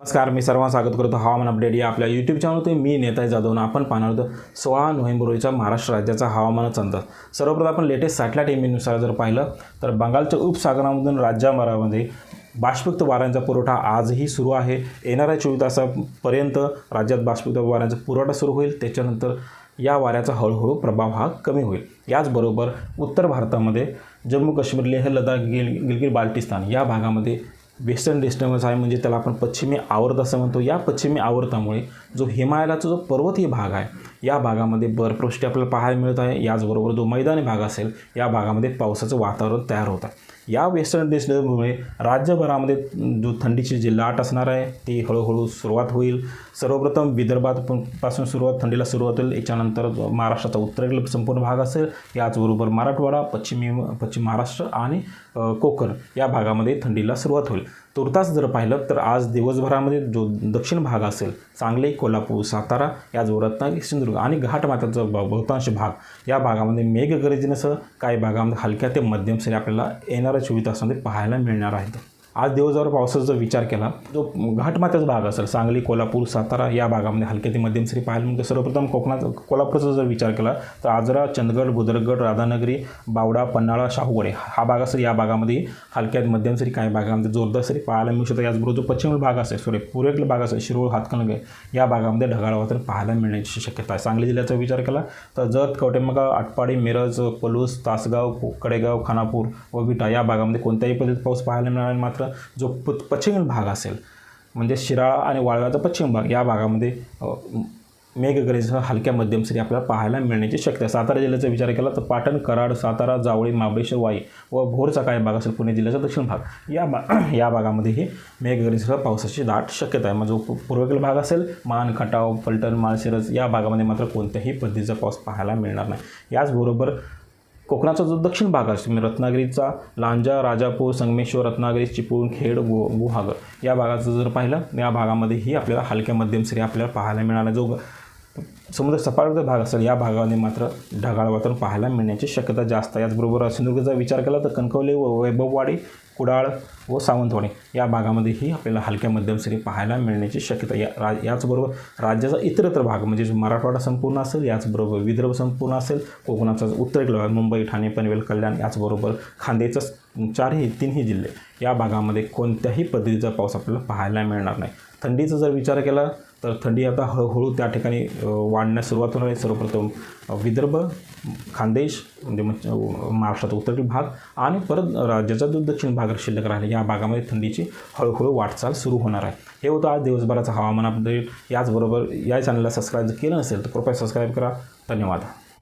नमस्कार मी सर्वांना स्वागत करतो. हवामान अपडेट या आपल्या यूट्यूब चॅनलवरती मी नेताजी जाधव आपण पाहणार होतो सोळा नोव्हेंबर रोजीचा महाराष्ट्र राज्याचा हवामानाचा अंदाज सर्वप्रथम आपण लेटेस्ट सॅटेलाईट इमेजनुसार जर पाहिलं तर बंगालच्या उपसागरामधून राज्याभरामध्ये बाष्पयुक्त वाऱ्यांचा पुरवठा आजही सुरू आहे. येणाऱ्या चोवीस तासापर्यंत राज्यात बाष्पयुक्त वाऱ्यांचा पुरवठा सुरू होईल. त्याच्यानंतर या वाऱ्याचा हळूहळू प्रभाव हा कमी होईल. याचबरोबर उत्तर भारतामध्ये जम्मू काश्मीर लेह लडाख गिल गिलगिर बाल्टिस्तान या भागामध्ये वेस्टर्न डिस्टर्बन्स आहे म्हणजे त्याला आपण पश्चिमी आवर्त असं म्हणतो. या पश्चिमी आवर्तामुळे जो हिमालयाचा जो पर्वतीय भाग आहे या भागामध्ये बर्फवृष्टी आपल्याला पाहायला मिळत आहे. याचबरोबर जो मैदानी भाग असेल या भागामध्ये पावसाचं वातावरण तयार होत आहे. या वेस्टर्न डिस्टर्बमुळे राज्यभरामध्ये जो थंडीची जी लाट असणार आहे ती हळूहळू सुरुवात होईल. सर्वप्रथम विदर्भात पासून सुरुवात थंडीला सुरुवात होईल. याच्यानंतर महाराष्ट्राचा उत्तरेकडील संपूर्ण भाग असेल. याचबरोबर मराठवाडा पश्चिमी पश्चिम महाराष्ट्र आणि कोकण या भागामध्ये थंडीला सुरुवात होईल. तुर्तास जर पाहिलं तर आज दिवसभरामध्ये जो दक्षिण भाग असेल सांगली कोल्हापूर सातारा याचबरोबर रत्नागिरी सिंधुदुर्ग आणि घाटमाथ्याचा भाग बहुतांश भाग या भागामध्ये मेघगर्जनेसह काही भागामध्ये हलक्या ते मध्यम सरी आपल्याला येणाऱ्या चोवीस तासामध्ये पाहायला मिळणार आहेत. आज दिवसभर पावसाचा विचार केला. जो घाटमाथ्याचा भाग असेल सांगली कोल्हापूर सातारा या भागामध्ये हलक्या ते मध्यम सरी पाहायला मिळते. सर्वप्रथम कोकणात कोल्हापूरचा जर विचार केला तर आजरा चंदगड बुदरगड राधानगरी बावडा पन्हाळा शाहूगडे हा भाग असेल या भागामध्ये हलक्यात मध्यम सरी काही भागामध्ये जोरदार सरी पाहायला मिळू शकतात याचबरोबर जो पश्चिम भाग असेल सॉरी पूर्वेकडील भाग असेल शिरोळ हातकणंगले या भागामध्ये ढगाळ वातावरण पाहायला मिळण्याची शक्यता आहे. सांगली जिल्ह्याचा विचार केला तर जत कवटेमगा आटपाडी मिरज पलूस तासगाव कडेगाव खानापूर व विटा या भागामध्ये कोणत्याही पद्धतीत पाऊस पाहायला मिळणार मात्र मात्र जो प पश्चिम भाग असेल म्हणजे शिराळा आणि वाळव्याचा पश्चिम भाग या भागामध्ये अ, मेघगर्जनेसह हलक्या मध्यम सरी आपल्याला पाहायला मिळण्याची शक्यता आहे. सातारा जिल्ह्याचा विचार केला तर पाटण कराड सातारा जावळी महाबळेश्वर वाई व भोरचा काही भाग असेल पुणे जिल्ह्याचा दक्षिण भाग. या भा या भागामध्येही मेघगर्जनेसह पावसाची दाट शक्यता आहे. म्हणजे मग जो पूर्वेकडील भाग असेल मान खटाव फलटण माळशिरस या भागामध्ये मात्र कोणत्याही पद्धतीचा पाऊस पाहायला मिळणार नाही. याचबरोबर कोकणाचा जो दक्षिण भाग असतो म्हणजे रत्नागिरीचा लांजा राजापूर संगमेश्वर रत्नागिरी चिपळूण खेड गो गुहागर या भागाचं जर पाहिलं या भागामध्येही आपल्याला हलक्या मध्यम सरी आपल्याला पाहायला मिळाला जो समुद्र सपाट भाग असेल या भागामध्ये मात्र ढगाळ वातावरण पाहायला मिळण्याची शक्यता जास्त आहे. याचबरोबर सिंधुदुर्गचा विचार केला तर कणकवली व वैभववाडी कुडाळ व सावंतवाडी या भागामध्येही आपल्याला हलक्या मध्यम सरी पाहायला मिळण्याची शक्यता या रा याचबरोबर राज्याचा इतरत्र भाग म्हणजे जो मराठवाडा संपूर्ण असेल याचबरोबर विदर्भ संपूर्ण असेल कोकणाचा उत्तरेकडील भाग मुंबई ठाणे पनवेल कल्याण याचबरोबर खांदेचा चारही तीनही जिल्हे या भागामध्ये कोणत्याही पद्धतीचा पाऊस आपल्याला पाहायला मिळणार नाही. थंडीचा जर विचार केला तर थंडी आता हळूहळू त्या ठिकाणी वाढण्यास सुरुवात होणार आहे. सर्वप्रथम विदर्भ खानदेश म्हणजे महाराष्ट्राचा उत्तरेकडील भाग आणि परत राज्याचा जो दक्षिण भाग शिल्लक राहिला या भागामध्ये थंडीची हळूहळू वाटचाल सुरू होणार आहे. हे होतं आज दिवसभराचं हवामान अपडेट. याचबरोबर या चॅनलला सबस्क्राईब जर केलं नसेल तर कृपया सबस्क्राईब करा. धन्यवाद.